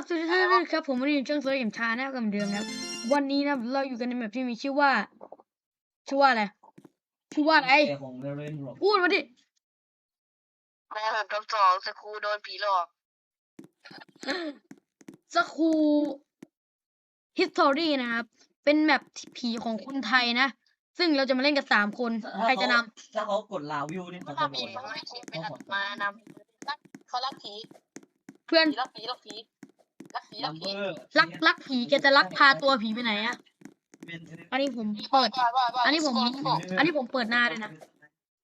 บสวัสดีท่านด้วยครับผมวันนี้อยู่ช่องโซเดียมชาแนลกันเหมือนเดิมนะครับ วันนี้นะเราอยู่กันในแมปที่มีชื่อว่า ชื่อว่าอะไรชื่อว่าอะไรแต่ของเล่นหรอกพูดมาดิแม่แบบทดสอบสครูโดนผีหลอกสคูฮิสตอรี่นะครับ เป็นแมปที่ผีของคนไทยนะ ซึ่งเราจะมาเล่นกันสามคน ใครจะนำถ้าเขากดลาวิวนี่เขาถ้าจะโดผีนเขาไม่คิดเป็นอัตมานำรักเขารักผีเพื่อนผีรักผีรักผี รักผีรัลักมเบผีอร์รักรักผีแกจะรักพาตัวผีไปไหนอะเป็นอันนี้ผมเปิดว่าว่าว่าอันนี้ผมสโกอันนี้ผมเปิดหน้าด้วยนะ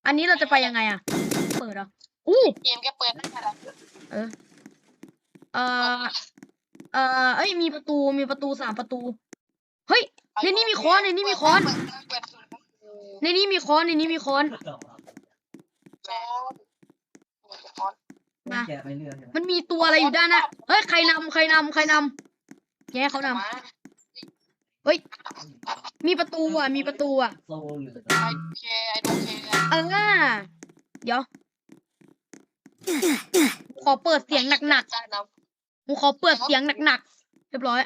อันนี้เราจะไปยังไงอะเปิดเหรออู้เกมแกเปิดได้ค่ะเออ เอ่อเอ่อเอ้ยมีประตูมีประตูสามประตู เฮ้ยในนี้มีค้อนในนี้มีค้อนเปิดในนี้มีค้อนในนี้มีค้อนแม่ค้อนมาแกะไปเรื่อยใช่ไหมมันมีตัวอะไรอยู่ด้านหน้าเฮ้ยใครนำใครนำใครนำแกเขานำมาเฮ้ย มีประตูอะ มีประตูอะโซหรือไอเคไอโดเคเออเดี๋ยว ขอเปิดเสียงหนักได้นะๆกูขอเปิดเสียงหนักๆเรียบร้อย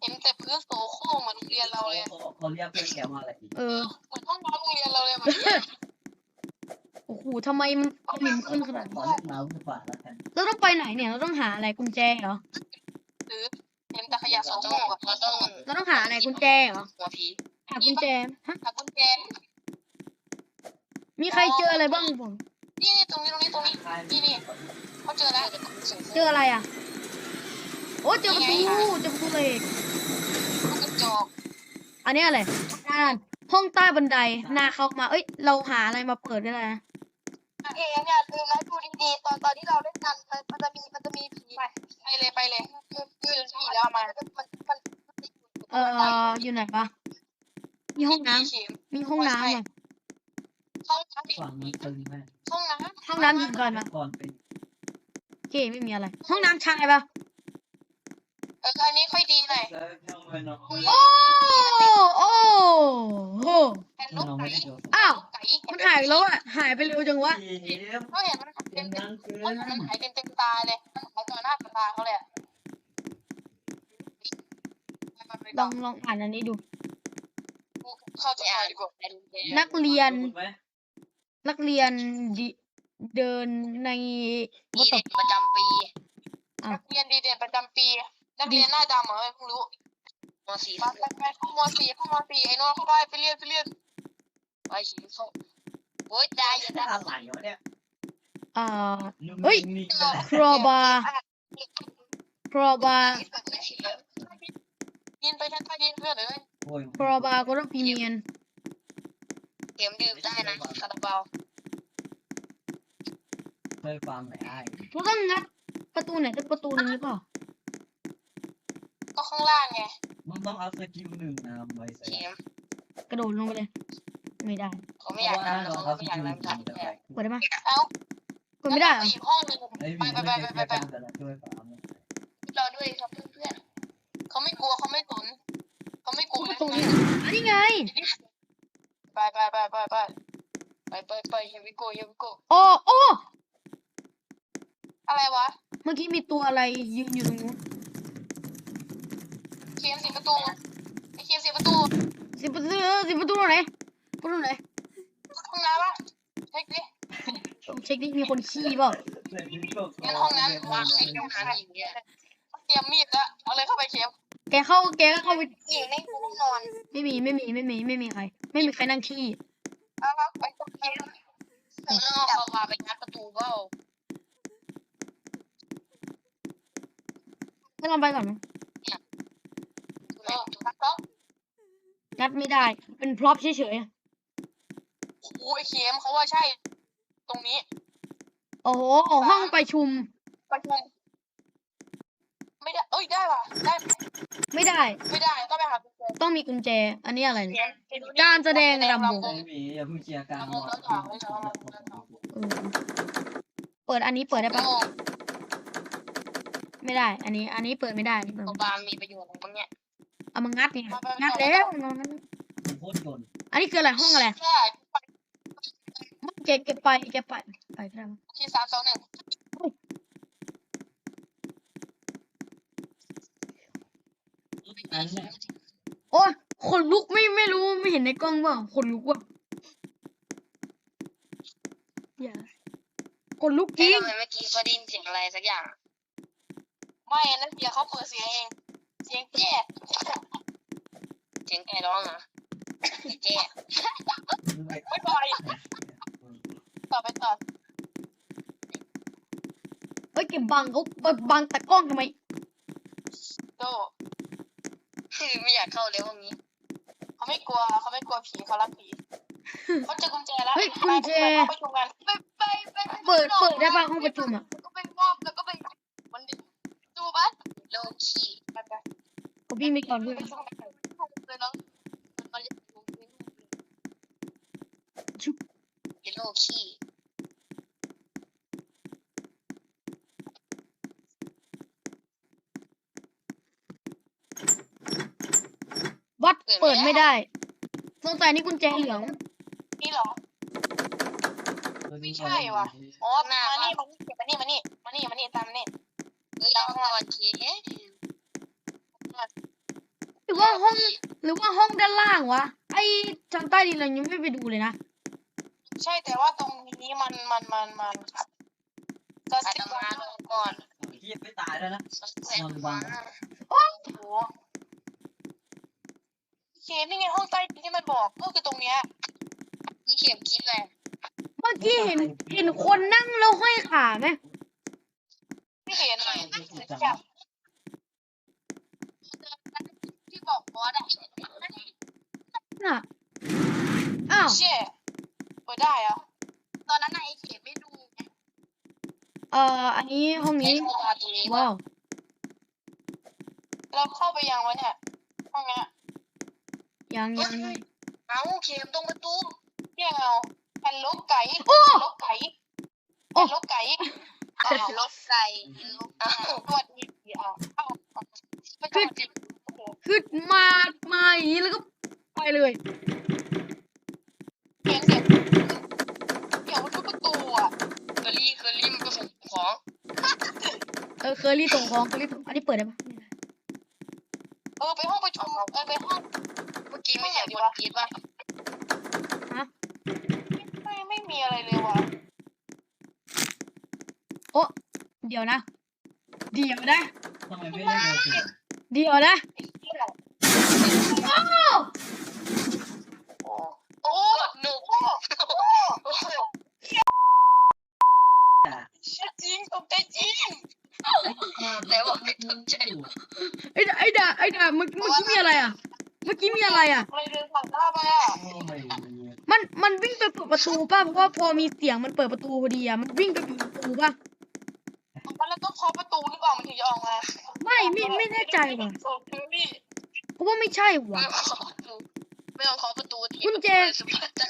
เห็นแต่พื้นโซโค้งเหมือนโรงเรียนเราเลยเขาเขาเรียกเพื่อนแกมาอะไรอีกเออเหมือนห้องน้ำโรงเรียนเราเลยมัน โอ้โหทำไมมันกลิ่นขึ้นขนาดขอนี้เรียกลาวดีกว่าแล้วกันเราต้องไปไหนเนี่ย เราต้องหาอะไรกุญแจเหรอ หรือเห็นแต่ขยะโซโค้งเราต้องเราต้องหาอะไรกุญแจเหรอ หัวผีหากุญแจฮะหากุญแจมีใครเจออะไรบ้างผม นี่นี่ตรงนี้ตรงนี้ตรงนี้นี่นี่เขาเจอแล้วเจออะไรอะ โอ้เจอประตูเจอประตูเลยลูกกระจอกอันนี้อะไรอ่านห้องใต้บันไดหน้าเข้ามา เอ้ย เราหาอะไรมาเปิดได้แล้วนะ เองเนี่ยดูนะดูดีๆตอนตอนที่เราเล่นกันมันมันจะมีมันจะมีผีไปเลยไปเลยคือคือผีแล้วมามันมันมันเอ่ออยู่ไหนปะมีห้องน้ำเข็มมีห้องน้ำอะห้องน้ฝั่งนี้ตึงแม่ำห้องน้ห้องน้ำหญิงก่อนนะก่อนเป็น โอเคไม่มีอะไร ห้องน้ำชายปะำเอออันนี้ค่อยดีหน่อยแล้วเพื่อนไม่นอนโอ้โอ้โหเป็นลูกไก่อ้าวไก่มันหายแล้วอะหายไปเร็วจังวะเอ็มเขาเห็นมันเป็เป็นนดังคืนมันหายเต็มเต็มตาเลยมันหายต่อหน้าต่อตาเขาเลยลองลองอ่านอันนี้ดูเข้าใจดีกว่านักเรียนพูดไหมนักเรียนดิเดินในดีวัตเด่นประจำปีอะนักเรียนดีเด่นประจำปี นักเรียนหน้าดำเหรอเพิ่งรู้มสี่ไปไปไปเข้ามสี่เข้ามสี่ไอ้น้องเข้าไปไปเรียนไปเรียนไปฉีเข้าโอ้ยได้ยังได้อะไรวะเนี่ยอ่านุ่มเฮ้ยนิ่งๆนะครอบา ครอบายินไปชั้นใต้ดินเพื่อนเอ้ยโอ้ยครอบาก็ต้องพิเมียนเกมดื่มได้นะคาราบาวเคยฟังไหนไอ้เราต้องงัดประตูไหนสักประตูหนึงหรือเปล่า ก็ข้างล่างไงมึงต้องเอาสกิลหนึ่งนะไว้ใส่เกมกระโดดลงไปเลย ไม่ได้เขาไม่อยากเพระทำว่เขาเราไม่อยากเอาสทำกิลหนึ่งทำจะเนี่ยไปเปิดได้ปะเอ้ากดไม่ได้เหรออีกห้องหนึ่งไอ้ไปวีไปไม่ไปได้ไปไปแค่แต่ละช่วยฟังเราด้วยครับเพื่อนๆเขาไม่กลัวเขาไม่สนเขาไม่กลัวประตูนี้อันนี้ไงไปไปไปไปไปไปไปไปเฮวิโกเฮวิโกโอ้โอ้อะไรวะ เมื่อกี้มีตัวอะไรยืนอยู่ตรงนู้นเคียมสีประตูไอเคียมสีประตูสิบประตูสิบประตูตรงไหนประตูไหนห้องน้ำวะเช็คดิต้องเช็คดิมีคนขี้เปล่างั้นห้องนั้นวางไอ้ห้องน้ำอย่างเงี้ยเตรียมมีดละเอาเลยเข้าไปเคียมแกเข้าแกก็เข้าไปหญิงในห้องนอน ไม่มีไม่มีไม่มีไม่มีใคร ไม่มีใครนั่งขี้เอาละไปตรงเคียมเออเขาพาไปงัดประตูเปล่าให้เราไปก่อนไหม เอองัดแล้วงัดไม่ได้ เป็นพร็อพเฉยโอ้ยเคียมเขาว่าใช่ ตรงนี้ๆ โอ้โห ห้องประชุม ประชุมไม่ได้เอ้ยได้ป่ะได้ไม่ได้ ไม่ได้ต้องไปหากุญแจต้องมีกุญแจ อันนี้อะไรเนี่ยเขียนการแสดงรำวง ไม่มีอย่าเพิ่งเคลียร์กลางหรอกเออเปิดอันนี้เปิดได้ปะโอ้ไม่ได้ อันนี้ อันนี้เปิดไม่ได้อันนี้เปิดโรไม่งพได้ยาบาลมีประโยชน์ของมันเนี่ย เอามางัดเนี่ยงัดแล้วนอนนั้นโคตรจนอันนี้คืออะไรห้องอะไรใช่เก็บเก็บไปเก็บไปไปก็ได้มั้งที่สามสองหนึ่งอันเนี้ยโอ้ยขนลุกไม่ไม่รู้ไม่เห็นในกล้องเปล่าขนลุกว่ะอย่าขนลุกจเฮ้ยริงทำไมเมื่อกี้เขาได้ยินเสียงอะไรสักอย่าง ไม่อันนั่นเดี๋ยวเขาเปิดเสียงเอง เสียงแจ้ เสียงไก่ร้องเหรอเจ๊ไม่ปล่อยต่อไปต่อเอ้ยเก็บบังเขาบังตะกล้องทำไมโดคือไม่อยากเข้าเลยห้องนี้ เขาไม่กลัวเขาไม่กลัวผีเขารักผีเขาเจอกุญแจแล้วเฮ้ยกุญแจไปประชุมกันไปไปไปเปิดเปิดได้ป่ะห้องประชุมอะแล้วก็ไปมอบแล้วก็ไปมันดูบ้านโลคีไปไปเขาพี่ไม่ก่อนด้วยไปช่วงกันเลยน้องมันจะดู โลคีวัดเปิดไม่ได้สงสัยนี่กุญแจเหลือง นี่เหรอ ไม่ใช่ว่ะ อ๋อ มานี่มานี่มานี่มานี่มานี่มานี่ตามมานี่เฮ้ยเอาก่อนทีหรือว่าห้อง หรือว่าห้องด้านล่างวะ ไอชั้นใต้ดินเรายังไม่ไปดูเลยนะ ใช่แต่ว่าตรงนี้มันมันมันมันก็อาสิตบกว่ามาลงก่อนเฮียไม่ตายแล้วนะสักแสนฟ้าโอ้โหเคนี่ไงห้องใต้ดินที่มันบอกก็คือตรงเนี้ยนี่เข็มคิดเลยเมื่อกี้เห็นเห็นคนนั่งแล้วห้อยขาไหมไม่เห็นที่บอกบอสอะน่ะอ้าวเช่เปิดได้เหรอะ ตอนนั้นนายเข็มไม่ดูไง เอ่อ อันนี้ห้องนี่นี้เข้ามาตรงนี้ว่าว้าว เราเข้าไปยังวะเนี่ยห้องเนี้ยยังยังยังเอาเข็มตรงประตูเรียกเอาแผ่นลูกไก่โอ้ลูกไก่โอ้แผ่นลูกไก่อ้าวรถไก่อ้าวตรวจอีกอะเอ้าไปตรวจอีกคือมามาอย่างนี้แล้วก็ไปเลยเสียงเสียงเดี๋ยวทุบประตูอะเคอรี่เคอรี่มันผสม ของ เออเคอรี่ส่งของเคอรี่ส่งอันนี้เปิดได้ปะเออไปห้องประชุมเออไปห้องเมื่อกี้ไม่ใช่คนคิดว่าไม่ไม่มีอะไรเลยว่ะเดี๋ยวนะ เดี๋ยวนะ ทำไมไม่ได้โดนเสียงเดี๋ยวนะ ไอ้เหี้ยอ้าว โอ้โอ้ หนุก โอ้โอ้ อะ เชี่ยจริงตกใจจริง แต่ว่าไม่ตกใจ ไอ้ดาไอ้ดาไอ้ดาเมื่อเมื่อกี้มีอะไรอะ เมื่อกี้มีอะไรอะอะไรเดินผ่านหน้าไปอะโอ้ยมันมันวิ่งไปเปิดประตูป่ะเพราะว่าพอมีเสียงมันเปิดประตูพอดีอะมันวิ่งไปปิดประตูป่ะมันแล้วต้องเคาะประตูหรือเปล่ามันถึงจะออกมาไม่ไม่ไม่แน่ใจว่ะโอ้คือนี่เพราะว่าไม่ใช่ว่ะไม่ต้องเคาะประตูทีกุญแจ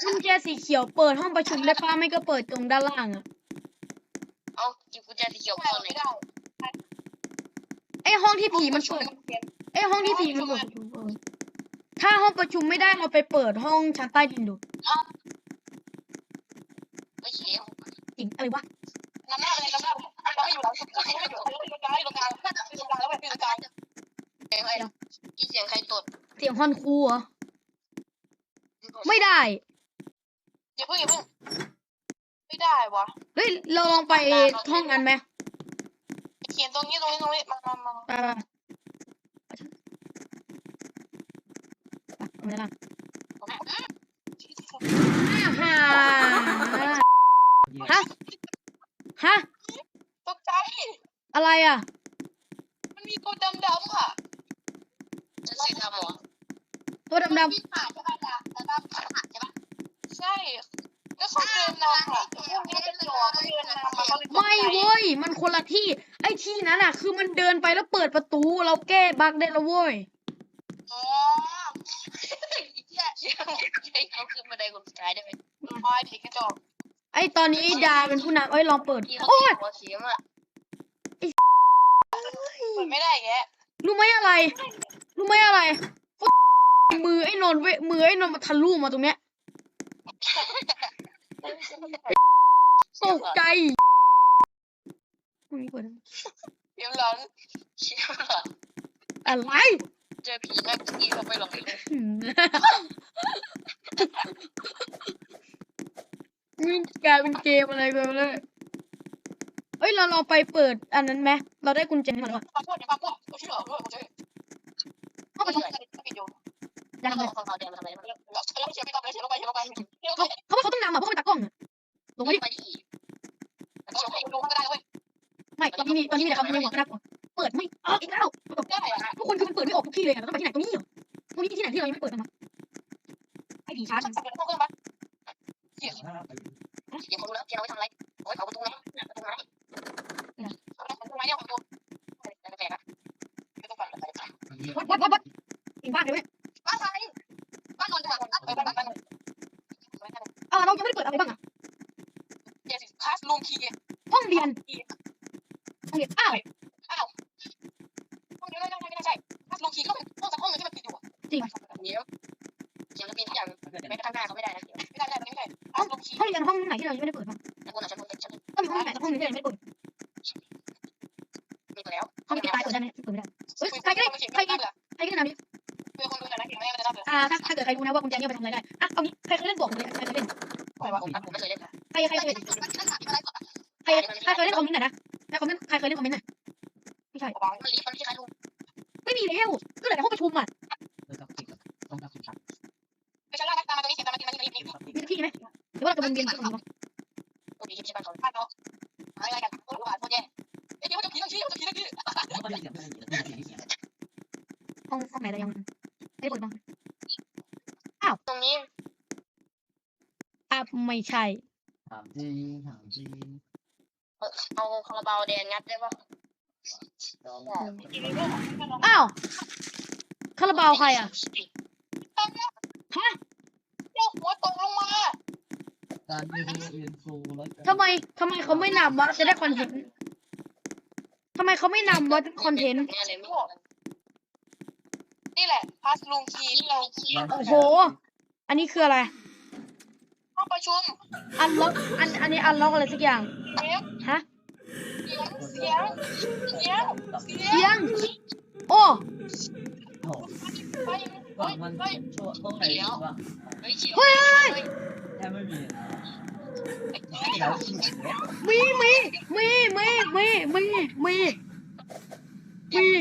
กุญแจสีเขียวเปิดห้องประชุมได้ป่ะไม่ก็เปิดตรงด้านล่างอะเอาจิบกุญแจสีเขียวไม่ตอนไหนได้ไอ้ห้องที่ผีมันเปิดไอ้ห้องที่ผีมันเปิดประตูเออ ถ้าห้องประชุมไม่ได้เราไปเปิดห้องชั้นใต้ดินดูไม่เขียวจริงอะไรวะน้ำหน้าเลยน้ำหน้าเราไม่อยู่หลังสุดเราไม่อยู่เราอยู่ตรงกลางตรงกลางตรงกลางแล้วไปตรงกลางเสียงใครกี่เสียงใครตดเสียงฮอนคูเหรอไม่ได้อย่าเพิ่งอย่าเพิ่งไม่ได้วะเฮ้ยเราลองไปห้องนั้นไหมเขียนตรงนี้ตรงนี้ตรงนี้มามามาไปไปไปไปล่า งฮ่าฮะ ฮะ ตกใจ อะไรอะ มันมีตัวดำๆอะจะสีดำเหรอตัวดำที่ผ่านใช่ป่ะจ๊ะแต่ดำผ่านใช่ป่ะ ใช่ แล้วเขาเดินนำอะพวกนี้เป็นหลอกเดินนำมาเขาเลยๆไม่เว้ย มันคนละที่ ไอ้ที่นั้นอะ คือมันเดินไปแล้วเปิดประตู เราแก้บั๊กได้แล้วเว้ย อ๋อ เสียงใช่เขา ขึ้นบันไดคนสุดท้ายได้ไหมมาผีกระจอกไอ้ตอนนี้ดาเป็นผู้นำเอ้ยลองเปิดที่เขาโอ้ยหัวเสียงอะเปิดไม่ได้แกรู้ไหมอะไร รู้ไหมอะไร มือไอ้นนท์เว้ยมือไอ้นนท์มาทะลุมาตรงเนี้ยตกใจมึงเปิดเดี๋ยวหลังเสียงเหรออะไร เจอผีแม่งผีเข้าไปหลอกเลยอืมนี่กลายเป็นเกมอะไรไปเลยเอ้ย เราเราไปเปิดอันนั้นไหม เราได้กุญแจมาแล้วอะปาพวดเนี่ยปาพวดเขาชื่อเหรอด้วย ยังไม่ได้เปิดมีตัวแล้วห้องปิดตายเปิดได้ไหมเปิดไม่ได้เฮ้ยใครก็ได้ใครก็ได้ใครก็ได้นำดิคือคนดูแต่นักเก่งแม่ก็จะน่าเบื่ออ่าถ้าถ้าเกิดใครรู้นะว่ากุญแจเนี่ยไปทำอะไรได้อะเอางี้ใครเคยเล่นบอกเลยใครเคยเล่นใครวะผมไม่เคยเล่นใครใครเคยใครใครเคยเล่นคอมเมนต์หน่อยนะใครคอมเมนต์ใครเคยเล่นคอมเมนต์หน่อย ใช่ ถามจริงถามจริงเอาคาราบาวแดงงัดได้ป่ะลองอ้าวคาราบาวใครอะฮะโอ้โหตกลงมาการเรียนเรียนครูแล้วทำไมทำไมเขาไม่นำวะจะได้คอนเทนต์ทำไมเขาไม่นำวะคอนเทนต์นี่แหละพาสลูมคีที่เราโอ้โห อันนี้คืออะไรห้อง ประชุมอันล็อกอันอันนี้อันล็อกอะไรสักอย่างเสียงฮะเสียงเสียงเสียงเสียงโอ้โอ้ไปก็เฮ้ยมันเฮ้ยช่วงต้องไหนวะเฮ้ยเขียวเฮ้ยแทบไม่มีเดี๋ยวขี้เกียจมีมีมีมีมีมีมีมีมี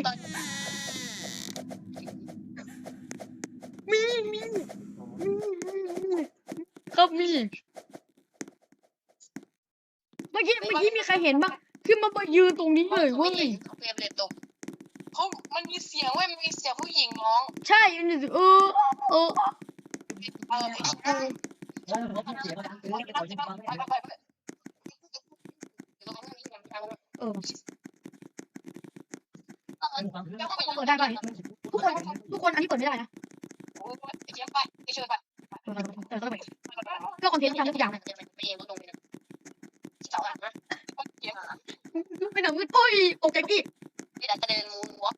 มีมีมี ครับมีเมื่อกี้เมื่อกี้มีใครเห็นบ้างคือมันมายืนตรงนี้เลยเว้ยเฟรมเลยตกเขามันมีเสียงเว้ยมันมีเสียงผู้หญิงร้องใช่เออเออเออเออแล้วผมก็เสียงดังเกินเขาจะฟังไปไปไปเออฟังเปิดได้ป่ะทุกคนทุกคนอันนี้เปิดไม่ได้นะโอ้ยเขียนไปไอเชิญไปเออเออก็ไป ก็คอนเทนต์ทำทุกอย่างเลยไม่เองก็ตรงไปนะเสาอะนะเขียนไม่ทำเงินโอ้ยโอเคพี่ไม่ได้จะเดินมูนวอล์ก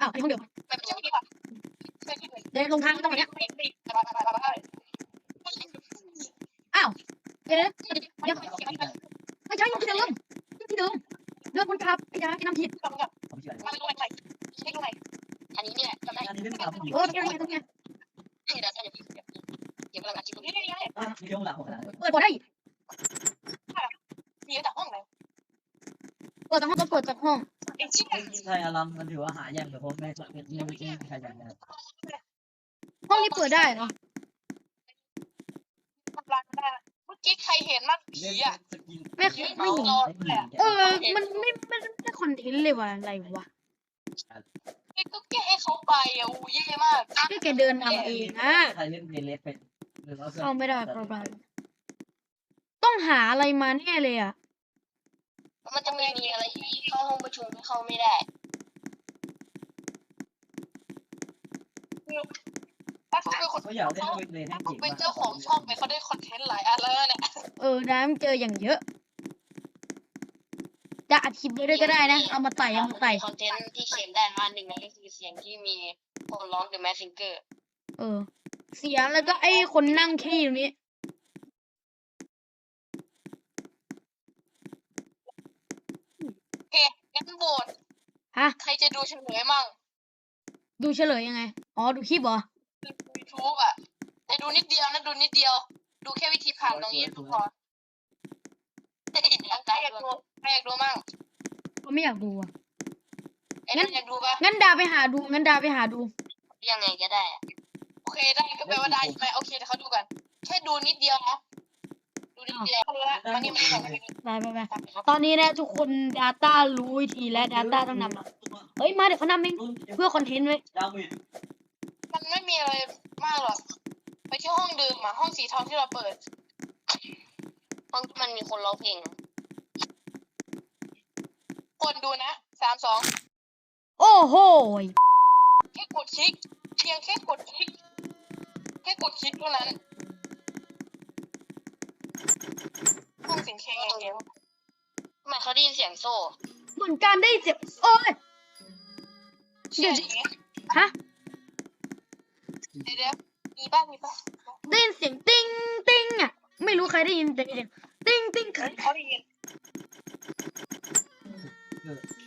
อ้าวไปห้องเดียวไปเป็นอย่างนี้ดีกว่าไม่ที่เลยเดินลงทางตรงเนี้ย ไปไปไปไปไป เดี๋ยวเดี๋ยวไม่ใช่ยังที่เดิมยังที่เดิมเดินบนกราบไอ้ยาไอ้น้ำผิด ผมเชื่อ มาดูไหนไม่ดูไหนอันนี้นี่แหละจำได้ อันนี้เรื่องราวผู้หญิง เออตรงนี้ตรงนี้ นี่แหละถ้าจะเดี๋ยวกำลังอัดคลิปนี่นี่นี่ นี่เรื่องราวของอะไร เปิดบ่ได้ มีจากห้องไหน เปิดจากห้องเปิดจากห้อง ไอ้ชิ้นใครอารมณ์มันถือว่าหายากแต่ผมไม่ใช่ยังไม่ใช่ใครอย่างนั้นห้องนี้เปิดได้เหรอมันรักได้เมื่อกี้ใครเห็นมั้งผีอะสกินไม่เคยไม่เห็นเออ มันไม่ไม่ไม่คอนเทนต์เลยว่ะอะไรวะไอ้ก็แก้ให้เขาไปอะอู้เย่มากที่แกเดินทำเองนะใครเล่นเบลเลสเป็นหรือว่าเข้าไม่ได้ประมาณต้องหาอะไรมาแน่เลยอะ มันจะไม่มีอะไรที่เข้าห้องประชุมเข้าไม่ได้ถ้าเขาเป็นคนเขาอยากเล่นเบลเลสให้เขาเก่งเป็นเจ้าของช่องไปเขาได้คอนเทนต์หลายอันแล้วเนี่ยเออน้ำเจออย่างเยอะ จะอัดคลิปไว้ด้วยก็ได้นะ เอามาใส่เอามาใส่คอนเทนต์ที่เขียนได้มาหนึ่งนั่นก็คือเสียงที่มีคนร้อง The Mask Singer เออ เสียงแล้วก็ไอ้คนนั่งขี้ตรงนี้ โอเคงั้นโบสฮะใครจะดูเฉลยมั่งดูเฉลยยังไง อ๋อ ดูคลิปเหรอ ยูทูบอะ แต่ดูนิดเดียวนะดูนิดเดียว ดูแค่วิธีผ่านตรงนี้พอใครอยากดูใครอยากดูมั่งก็ไม่อยากดูอะ ไอ้นั่นอยากดูปะงั้นดาไปหาดู งั้นดาไปหาดู ยังไงก็ได้โอเคได้ก็แปลว่าได้ใช่ไหมโอเคเดี๋ยวเขาดูกัน แค่ดูนิดเดียวนะ ดูนิดเดียวเขามันนี่มันส่งไปไปไปตอนนี้นะทุกคน Data รู้วิธีและ Data ต้องนำมาเฮ้ย มาเดี๋ยวเขานำเองเพื่อคอนเทนต์ไว้ยดาวมิดมันไม่มีอะไรมากหรอก ไปที่ห้องเดิมอะ ห้องสีทองที่เราเปิด ห้องที่มันมีคนร้องเพลงคนดูนะสามสองโอ้โหยแค่กดคลิก เพียงแค่กดคลิก แค่กดคลิกเท่านั้น ห้อง เสียงเพลงอย่างเดียวทำไมเขาได้ยินเสียงโซ่เหมือนการได้เจ็บโอ้ย เดี๋ยวดิ ฮะ เดี๋ยวเดี๋ยวมีบ้างมีบ้างได้ยินเสียงติ้งติ้งอะ ไม่รู้ใครได้ยินแต่เสียงติ้งติ้งใครเขาได้ยิน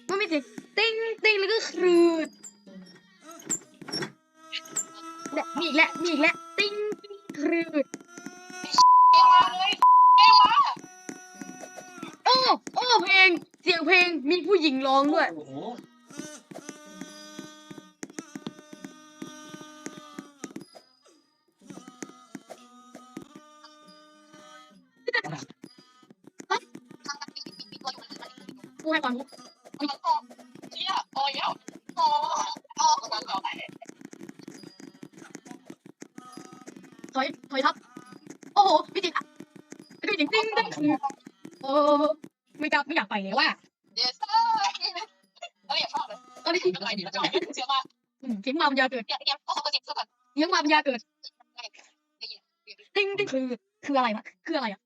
มันมีเสียงติ้งติ้งแล้วก็ครืดเนี่ยมีอีกแล้วมีอีกแล้วติ้งติ้งครืด เพลง เสียงเพลงมีผู้หญิงร้องด้วย โอ้โหผู้ให้ความรู้ถอยถอยทับ โอ้โหพี่จิตพี่จิตจริงจริงโอ้ ไม่กล้าไม่อยากไปเลยว่าเดี๋ยวซ่าเอ้ยอย่าชอบเลยตอนนี้อะไรดีจังเสียมาอืมเสียงมาปัญญาเกิดเดี๋ยวเดี๋ยวเขาเขาเสียงสู้กันเสียงมาปัญญาเกิดได้ยินติ้งติ้งคือคืออะไรวะคืออะไรอะ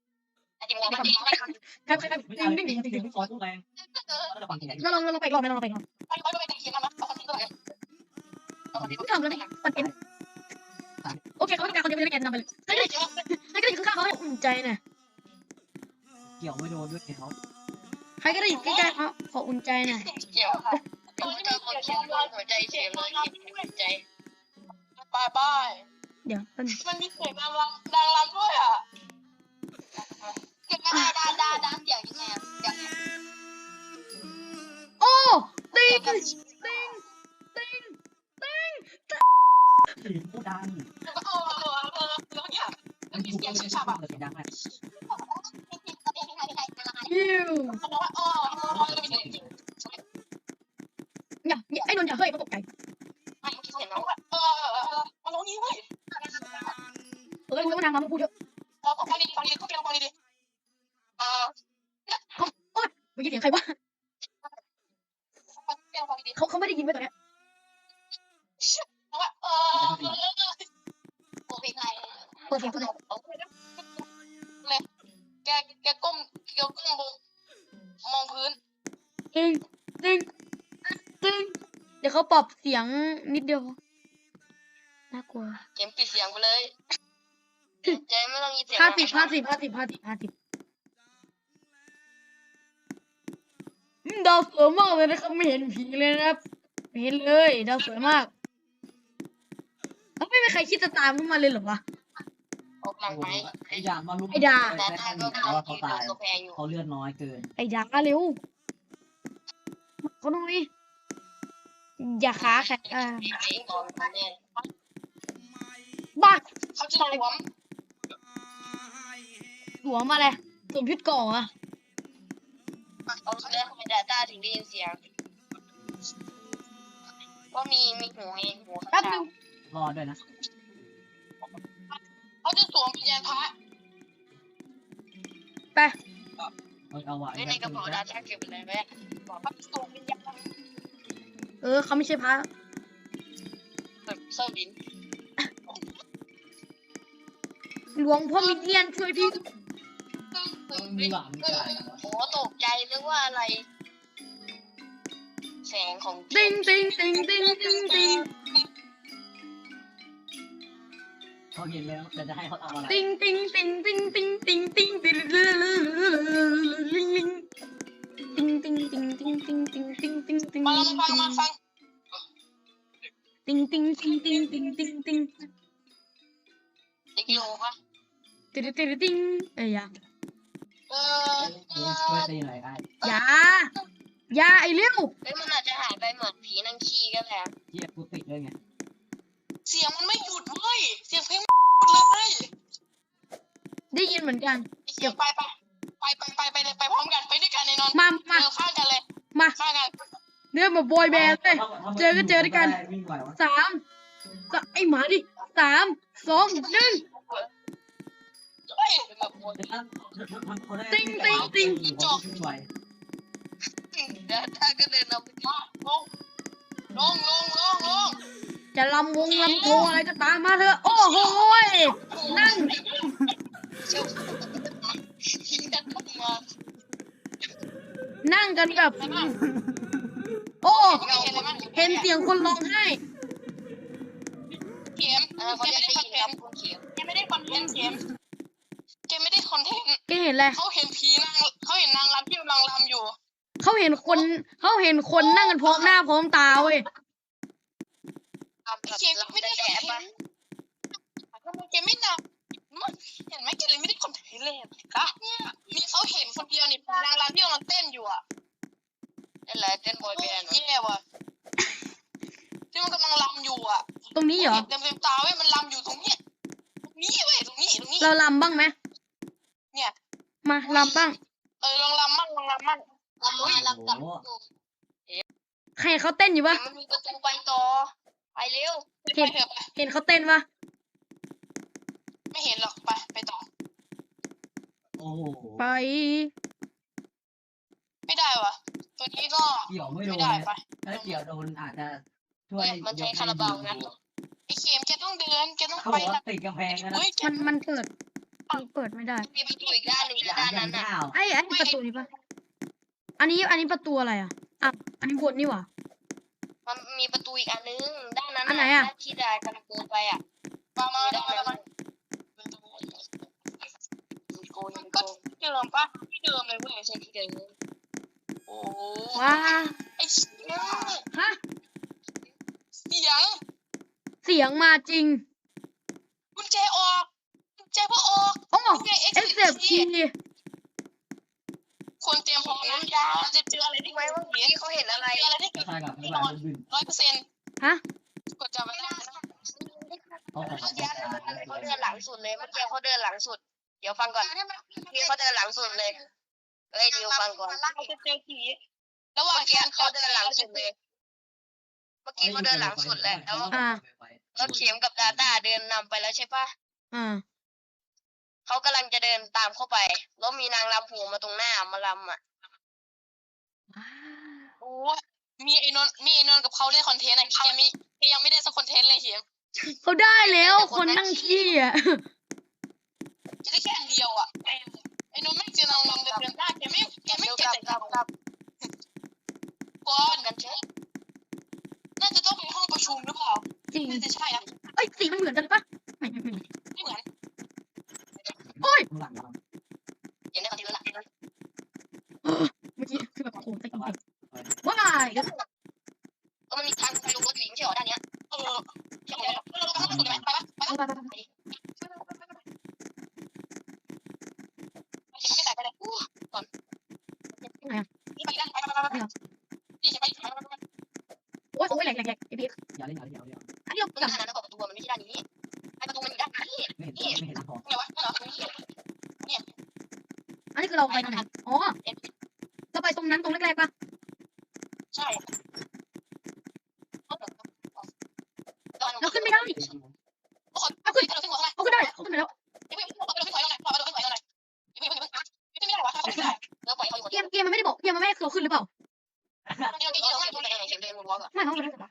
ไอ้ที่มองมันดีครับครับครับไม่ติ้ได้งติ้งติ้งติ้งเสียติ้งงซอยตู้แรงแล้วฟังที่ไหนเราลองเราลองไปอีกรอบไหมเราลองไปอีกรอบไปไปไปแต่เขียนมาเอาคนนี้ด้วยต้องทำแล้วนี่คอนเทนต์โอเคเขาต้องการคอนเทนต์จะได้แกนนำไปเลยให้ก็ให้ก็ได้ข้างๆเขาให้อุ่นใจหน่อยเกี่ยวไม่โดนด้วยเขา ใครก็ได้อยู่ใกล้ๆเขาขออุ่นใจหน่อยเกี่ยวค่ะตอนนี้มันเขียนว่าหัวใจเฉยเลยหัวใจบายบายเดี๋ยวแป๊บนึงมันมีเสียงดังรำดังรำด้วยอะเก็บไม่ได้ดาดาดาเสียงยังไงเสียงโอ้ติงติงติงติ้งเสียงผู้ดังแล้วก็เออแล้วเนี่ยมันมีเสียงชิบชับอะ สียงห้าสิบห้าสิบห้าสิบห้าสิบห้าสิบอืมดาวสวยมากเลยนะครับไม่เห็นผีเลยนะครับไม่เห็นเลยดาวสวยมากแล้วไม่มีใครคิดจะตามขึ้นมาเลยเหรอวะออกหลังไหมไอ้ยามาลุกแต่แต่ถ้าถ้าก็เขาว่าเขาตายกาแฟอยู่เขาเลือดน้อยเกิน ไอ้ดาเร็วมาเขาหน่อยอย่าขาแข็งอ่าไอ้ก่อนเนี่ยบ้าเขาจะรวม หัวมาเลยสวมชุดเก่ออะเอาแล้วทำไมดาต้าถึงได้ยินเสียงว่ามีมีหูไงหูแป๊บนึงรอดด้วยนะเขาจะสวมวิญญาณพระไปเอาเอาไว้ไว้ในกระเป๋าดาต้าเก็บอะไรไว้บอกว่าสวมวิญญาณเออเขาไม่ใช่พระแบบเศร้าดินหลวงพ่อมิเนียนช่วยพี่ มีหวังไม่ได้โอ้ตกใจนึกว่าอะไร แสงของติงติงติงติงติงติงเขาเห็นแล้วแต่จะให้เขาทำอะไรติงติงติงติงติงติงติงติงลิงลิงติงติงติงติงติงติงติงติงติงมาลองฟังมาฟังติติงติงติงติงติงติงติงเด็กโยปะติงติงติงเอ้ย ช่วยตีหน่อยได้อย่าอย่าไอ้เลี้ยวเฮ้ยมันอาจจะหายไปเหมือนผีนั่งขี้ก็ได้เหี้ยกูติดเลยไงเสียงมันไม่หยุดเว้ย เสียงเพลงไม่หยุดเลยได้ยินเหมือนกันไอ้เสียงไปไปไปไปไปไปเลยไปพร้อมกันไปด้วยกันในนอนมามาเดินข้างกันเลย มาข้างกันเนื้อมาบอยแบนด์เลยเจอก็เจอด้วยกันวิ่งไหววะสามสามไอ้หมาดิสามสองหนึ่งเฮ้ ยติ๊งติ๊งติ๊งวิ่งไหวเดี๋ยวถ้าก็เดินเอาไปมาลงลงลงลงลงจะลำวงลำโพงอะไรก็ตามมาเถอะ โอ้โหนั่งเชี่ยวที่จะต้องมานั่งกันแบบโอ้เห็นอะไรบ้างเสียงคนร้องไห้เข็มแกจะไม่ได้คอนยินเทคนรับคุณเขียวต์แกไม่ได้คอนเทนต์เข็ม แกไม่ได้คอนเทนต์แกเห็นอะไรเขาเห็นผีนางเขาเห็นนางรำที่กำลังรำอยู่เขาเห็นคนเขาเห็นคนนั่งกันพร้อมหน้าพร้อมตาเว้ยทำไอ้แบบเกมเราไม่ไม่ได้ได้คอนแดะเทปะนต์ทำไมเกมไม่นับเห็นไหมเกมเลยไม่ได้คอนเทนต์เลยนะเนี่ยมีเขาเห็นคนเดียวนี่นางรำที่กำลังเต้นอยู่อะนั่นแหละเต้นบอยแบนด์แย่ว่ะที่มันกำลังรำอยู่อะ ตรงนี้เหรอเต็มเต็มๆตาเว้ยมันรำอยู่ตรงเนี้ยตรงนี้เว้ยตรงนี้ตรงนี้เราลำบ้างไหมเนี่ย มาลำบ้าง เออลองรำมั่งลองรำมั่งลำมาลำกับใครเขาเต้นอยู่ปะมันมีประตูไปต่อ ไปเร็วไปเถอะไปเห็นเขาเต้นปะไม่เห็นหรอกไปไปต่อโอ้โหไป ไม่ได้ว่ะตัวนี้ก็เกี่ยวไม่โดไม่นได้เลยไปถ้าเกี่ยวโดนอาจจะช่วยมันใช้คาราบาวนะไอ้เข็มแกต้องเดินแกต้องเขาไปบอกว่านะติดกำแพงนะเฮ้ยแกมันมันเปิดมัน เปิดไม่ได้ มีประตูอีกด้านหนึ่งอย่าด้านยันั้นนน่ะข้าวไอ้ไอ้ประตูนี้ปะอันนี้อันนี้ประตูอะไรอะอะอันนี้บนนี่หว่า มันมีประตูอีกอันนึง ด้านนั้นอันไหนอะ ด้าที่ดากำลังเดินไปอะมามาด้ามานมานั้นมาโกยมันโกก็ยที่เดิมปะที่เดิมเลยเว้ยไม่ใช่ที่เดิมโอ้ว้าไอ้เสียงฮะเสียงเสียงมาจริงกุญแจออก กุญแจเพิ่งออกโอ้กุญแจเอ็กเอสเซฟซ์ทีคนเตรียมพร้อมนะมันจะเจออะไรที่ทำไมไม่ว่าว่าเมื่อกี้เขาเห็นอะไรเจออะไรที่ก็เกิดใช่กับแน่ไม่นไหวอนบึ้นร้อยเปอร์เซ็นต์ฮะกดจำไว้ได้นะเขาขอเมื่อกี้เขาเดินหลังสุดเลยเมื่อกี้เขาเดินหลังสุด เดี๋ยวฟังก่อนเมื่อกี้เขาเดินหลังสุดเลยเฮ้ยเดี๋ยวฟังก่อนเราจะเจอผีระหว่างเมื่อกี้เขาเดินหลังสุดเลย เมื่อกี้เขาเดินหลังสุดแล้วแล้วอ่าแล้วเข็มกับดาต้าเดินนำไปแล้วใช่ปะอ่า เขากำลังจะเดินตามเข้าไป แล้วมีนางรำโผล่มาตรงหน้ามาลำอะโอ้มีไอ้นนท์มีไอ้นนท์กับเขาได้คอนเทนต์อะแกไม่แกยังไม่ได้สักคอนเทนต์เลยเขียมเขาได้แล้วคนนั่งขี้อะจะได้แค่อันเดียวอะไอ้นนท์ไม่เจอนางรำเดินเดินได้แกไม่แกไม่เร็วเจกอลับแต่กลับกลับก่อนกันเถอะน่าจะต้องเป็นห้องประชุมหรือเปล่าจริงน่าจะใช่อะเอ้ยสีมันเหมือนกันปะไม่ไม่ไม่ไม่เหมือน หลังยังได้คอนเทนต์แล้วล่ะเมื่อกี้คือแบบโอ้โหตะกี้ว้ายเดี๋ยวเออมันมีทางไปลงรถอยู่ไม่ใช่เหรอด้านเนี้ยเออใช่แล้วเราต้องสุดไหมไปปะไปไปไปะ ไปไปไป เขียนไม่แต่ไปเลยก่อนนี่ไปได้ไปไปไปไปนี่จะไปไปไปไป โอ้ยโอ้ยแหลกแหลกแหลกไอ้พี่ อย่าเล่นอย่าเล่นอย่าเล่น อันนี้เรา มัน กลับ ด้านนั้นนะประตูมันไม่ใช่ด้านนี้ไอ้ประตูมันอยู่ด้านนี้ ไม่เห็นไม่เห็นทางของ ไงวะนั่นเหรอ อันนี้คือเราไปตรงไหนอ๋อเราไปตรงนั้นตรงแรกๆปะ ใช่ เราขึ้นไม่ได้เอาขึ้นเอาขึ้นไมเอาขึ้นได้เอาขึ้นไปแล้วไม่ไม่เอาขึ้นได้เขาขึ้นไหวตรงไหนไม่ไม่ไม่ไม่ไม่ได้วะขึ้นไม่ได้แล้วเกมเกมมันไม่ได้บอกเกมมันไม่ให้เราขึ้นหรือเปล่าไม่เขาไม่ได้บอย่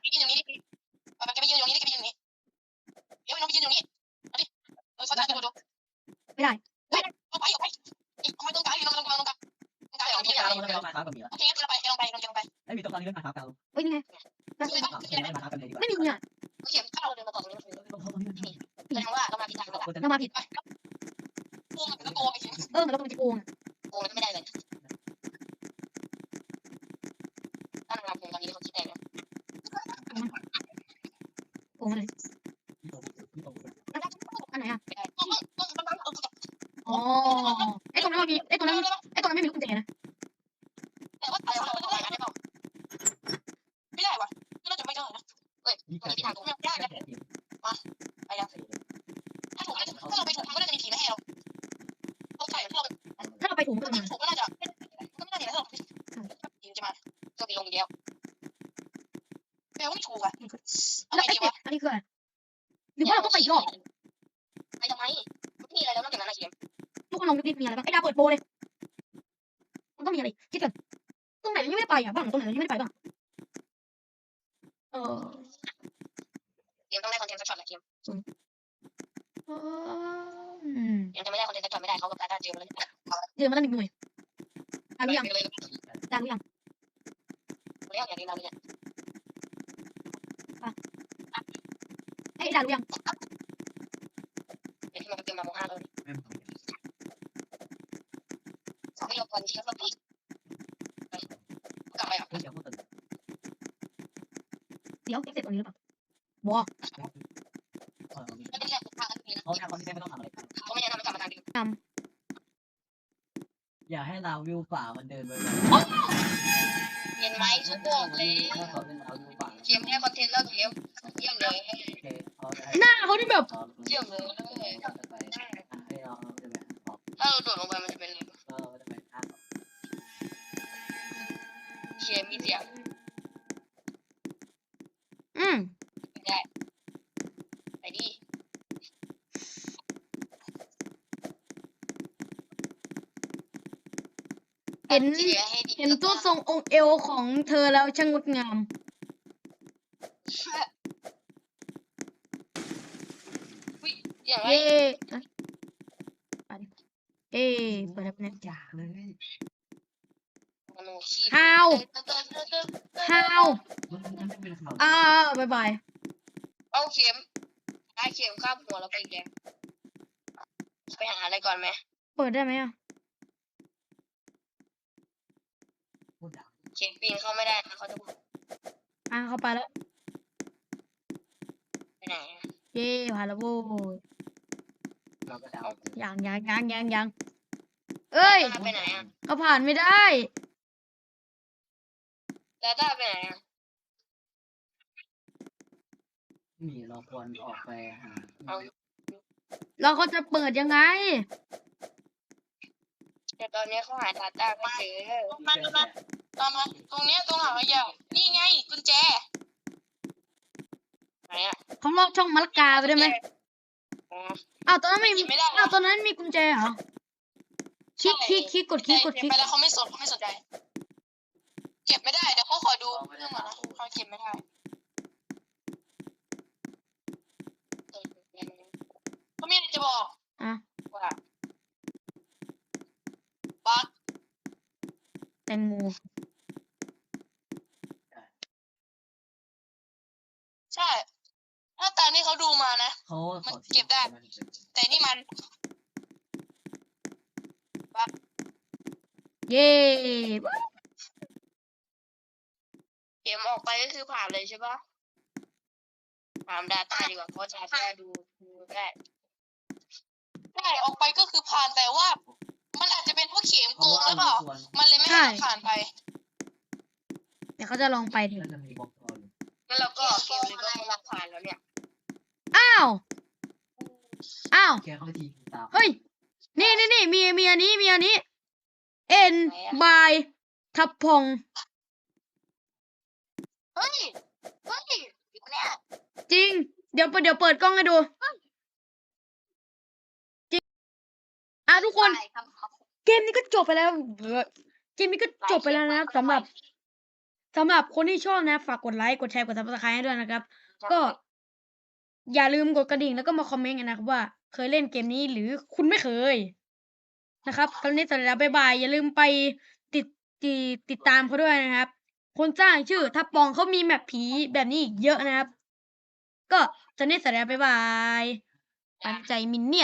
ไปถุงก็ถ้าจะเรามาถูกก็น่าจะก็ไม่น่าจะแล้วผีจะมาก็มีลงเดียวแปลว่าไม่ถูกอะเอาไงดีวะอันนี้คืออะไรหรือว่าเราต้องไปอีกรอบไปทำไมไม่มีอะไรแล้วนอกจากนั้นนะเข็มทุกคนลองดูดิมีอะไรบ้างไอ้ดาวเปิดโปรเลยมันต้องมีอะไรคิดกันตรงไหนยังไม่ได้ไปอะบ้างตรงไหนยังไม่ได้ไปบ้างเออ เข็มต้องได้คอนเทนต์สักช็อตแหละเข็ม อืม เข็มจะไม่ได้คอนเทนต์สักช็อตไม่ได้เขากับตาตาเจอมาเลย เจอมาตั้งหนึ่งหน่วยดังหรือยัง เลย ดังหรือยัง เรียกอย่างนี้เราเนี่ย ไอ้ดังหรือยัง เดี๋ยวที่มันเตรียมมาโมห้าเลย ไม่พอ ไม่ยอมก่อนที่เขาปีกลับไปอะเฮ้ยอย่าพูดตึงเดี๋ยวเสร็จตรงนี้หรือเปล่าบัวเออไม่ได้แค่ทางนี้นะเขาทำคอนเทนต์ไม่ต้องทำอะไรเขาไม่แนะนำให้กลับมาทางเดิมอย่าให้ลาวิวฝ่ามันเดินไปเห็นไหมฉันบอกเลยถ้าเขาเป็นลาวิวฝ่าเข็มให้คอนเทนต์แล้วเข็มเยี่ยมเลยโอเคเขาจะให้หน้าเขาที่แบบเยี่ยมเลยเขาจะไปให้เราจะไปออกถ้าเราโดดลงไปมันจะเป็น มมีเสียงอืมได้ไปดิเห็นเสียให้ดีเห็นตัวทรงองค์เอวของเธอแล้วช่างงดงามอย่างไร เย่อะไปดิเอ้เปิดแล้วเนี่ยอย่าเลย มโนชีพฮาวฮาวมันมันไม่เป็นข่าวอ่าบายบายเอาเข็มได้เข็มข้ามหัวเราไปแกไปหาอะไรก่อนไหม เปิดได้ไหมอะพูดดังเข็มปีนเข้าไม่ได้นะเขาจะบอกอ่าเข้าไปแล้ว ไปไหนอะเย่ผ่านแล้วโว้ยเราก็เดายังยังยังยังยังเอ้ยต้าไปไหนอะเขาผ่านไม่ได้ ดาต้าไปไหนอะมีเราควรออกไปหาเราเขาจะเปิดยังไง แต่ตอนนี้เขาหาดาต้าไม่เจอมามามาตามมาตรงเนี้ยตรงหางขยะนี่ไงกุญแจไหนอะเขาลอกช่องมะละกาไปได้ไหมอ๋อ อ้าวตอนนั้นไม่หมียิบไม่ได้ อ้าวตอนนั้นมีกุญแจเหรอคลิกคลิกคลิกกดคลิกกดคลิกไปแล้วเขาไม่สนเขาไม่สนใจเก็บไม่ได้เดี๋ยวเขาขอดูเรื่องก่อนนะเขาเก็บไม่ได้เขามีอะไรจะบอกอะ ว่าบักแตงโมใช่ถ้าตามที่เขาดูมานะ เขาแต่นี่มันเย่เข็มออก ไปก็คือผ่านเลยใช่ปะถามดาต้าดีกว่าเพราะดาต้าดูดูได้ได้ออกไปก็คือผ่านแต่ว่า มันอาจจะเป็นเพราะเข็มโกงหรือเปล่า มันเลยไม่ให้เราผ่านไป เดี๋ยวเขาจะลองไปดูน่าจะมีบอกตอนงั้นเราก็เกมเลยก็ไม่รับผ่านแล้วเนี่ย อ้าว อ้าวแค่เขาทีตามเฮ้ย นี่นี่นี่มีมีอันนี้มีอันนี้ N by ทับพงเฮ้ย เฮ้ยอยู่เนี่ยจริง เดี๋ยวเปิดเดี๋ยวเปิดกล้องให้ดู จริง อะทุกคน ไปครับเกมนี้ก็จบไปแล้วเบื่อเกมนี้ก็จบไปแล้วนะครับสำหรับสำหรับคนที่ชอบนะ ฝากกดไลค์ กดแชร์ กดซับสไครต์ให้ด้วยนะครับ ก็ อย่าลืมกดกระดิ่งแล้วก็มาคอมเมนต์กันนะครับว่า เคยเล่นเกมนี้หรือคุณไม่เคย นะครับคราวนี้สำหรับบ๊ายบาย อย่าลืมไปติดติดติดตามเขาด้วยนะครับ คนสร้างชื่อทับปองเขามีแมปผีแบบนี้อีกเยอะนะครับ ก็ตอนนี้สำหรับบ๊ายบายปันใจมินเนี่ยน